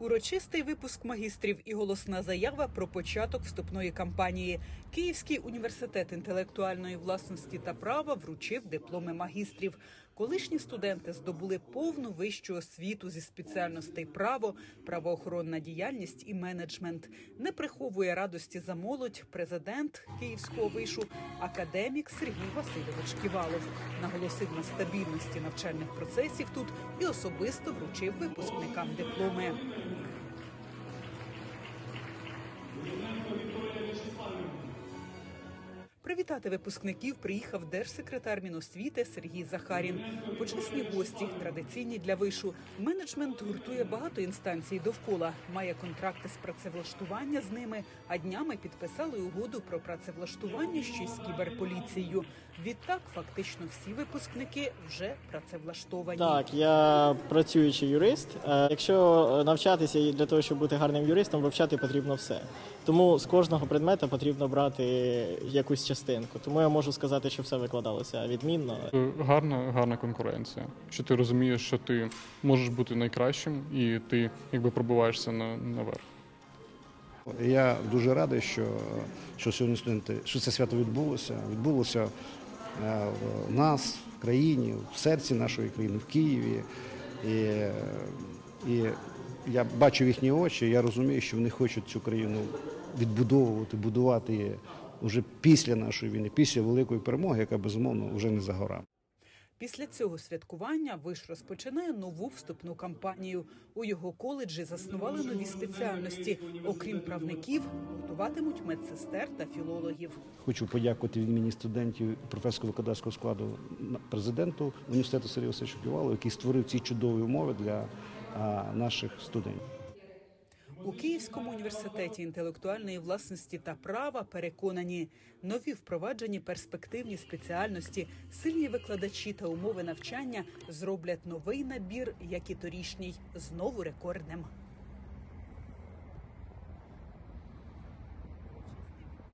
Урочистий випуск магістрів і голосна заява про початок вступної кампанії. Київський університет інтелектуальної власності та права вручив дипломи магістрів. Колишні студенти здобули повну вищу освіту зі спеціальностей право, правоохоронна діяльність і менеджмент. Не приховує радості за молодь президент Київського вишу, академік Сергій Васильович Ківалов. Наголосив на стабільності навчальних процесів тут і особисто вручив випускникам дипломи. Привітати випускників приїхав держсекретар Міносвіти Сергій Захарін. Почесні гості традиційні для вишу. Менеджмент гуртує багато інстанцій довкола. Має контракти з працевлаштування з ними. А днями підписали угоду про працевлаштування ще з кіберполіцією. Відтак, фактично, всі випускники вже працевлаштовані. Так, я працюючий юрист. Е, Якщо навчатися для того, щоб бути гарним юристом, вивчати потрібно все. Тому з кожного предмета потрібно брати якусь частинку. Тому я можу сказати, що все викладалося відмінно. Е, Гарна, гарна конкуренція. Що ти розумієш, що ти можеш бути найкращим, і ти якби пробиваєшся на, наверх. Я дуже радий, що, що сьогодні студенти, що це свято відбулося. Відбулося е, в нас, в країні, в серці нашої країни, в Києві. І, і я бачу їхні очі, я розумію, що вони хочуть цю країну відбудовувати, будувати вже після нашої війни, після великої перемоги, яка безумовно вже не за горами. Після цього святкування виш розпочинає нову вступну кампанію. У його коледжі заснували нові спеціальності. Окрім правників, готуватимуть медсестер та філологів. Хочу подякувати від імені студентів професорсько-викладацького складу на- президенту університету Сергія Васильовича Ківалова, який створив ці чудові умови для наших студентів. У Київському університеті інтелектуальної власності та права переконані, нові впроваджені перспективні спеціальності, сильні викладачі та умови навчання зроблять новий набір, як і торішній, знову рекордним.